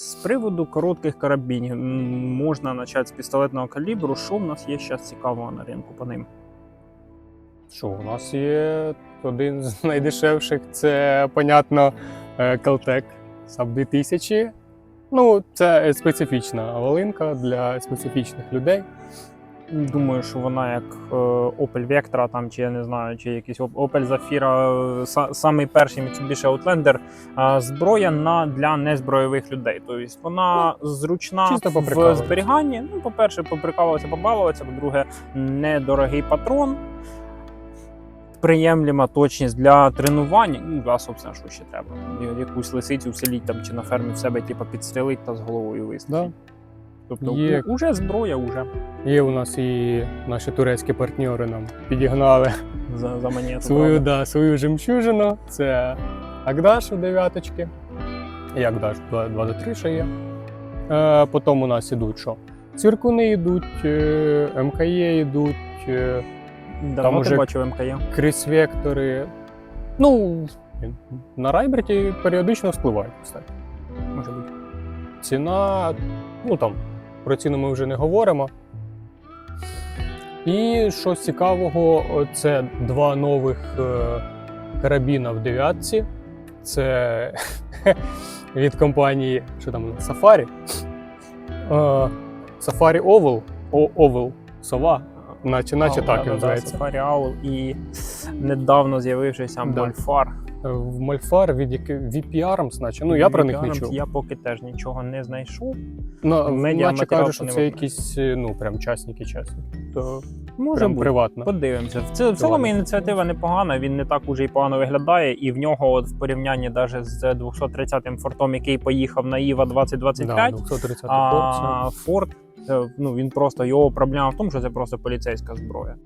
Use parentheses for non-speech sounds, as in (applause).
З приводу коротких карабінів можна почати з пістолетного калібру. Що в нас є зараз цікавого на ринку по ним? Що у нас є один з (laughs) найдешевших, це, понятно, е, Caltech Sub 2000. Ну, це специфічна волинка для специфічних людей. Думаю, що вона як е, Opel Vectra, там, чи я не знаю, чи якийсь Op- Opel Zafira, е, са- самий перший Mitsubishi Outlander, зброя на, для незбройових людей. Тобто вона зручна Чисто в зберіганні. Ну, по-перше, поприкалуватися, побалуватися, по-друге, недорогий патрон. Приємлема точність для тренувань. Ну, а, собственно, що ще треба. Якусь лисицю в селі там, чи на фермі в себе типу, підстрелить та з головою вистачить. Да. Тобто, Є. уже зброя, уже Є у нас і наші турецькі партнери нам підігнали за, за монету. свою, да, свою жемчужину. Це Агдаш у дев'яточки. І Агдаш 2 2 до 3 ще є. Е, потім у нас ідуть що? Цвіркуни йдуть, е, МКЄ йдуть, е, Давно Там ти уже- бачив МКЄ? кріс-вектори. Ну, на Райберті періодично вспливають, кстати. Може бути. Ціна, ну там, про ціну ми вже не говоримо. І що цікавого, це два нових е, карабіна в дев'ятці. Це (laughs) від компанії, що там, Safari. Е, Safari Oval, Oval, сова, наче, наче так він називається. Safari Owl і недавно з'явившися Да. Мольфар. В Мольфар від VP Arms, наче. Ну, я про них не чув. Я поки теж нічого не знайшов. Ну, наче кажуть, що це якісь, е, ну, прям частники частники. То Може бути. приватно. Подивимося. В в цілому ініціатива непогана, він не так уже і погано виглядає, і в нього от в порівнянні навіть з 230-м фортом, який поїхав на Іва 2025, Да, 230 а Форд, е, ну він просто його проблема в тому, що це просто поліцейська зброя.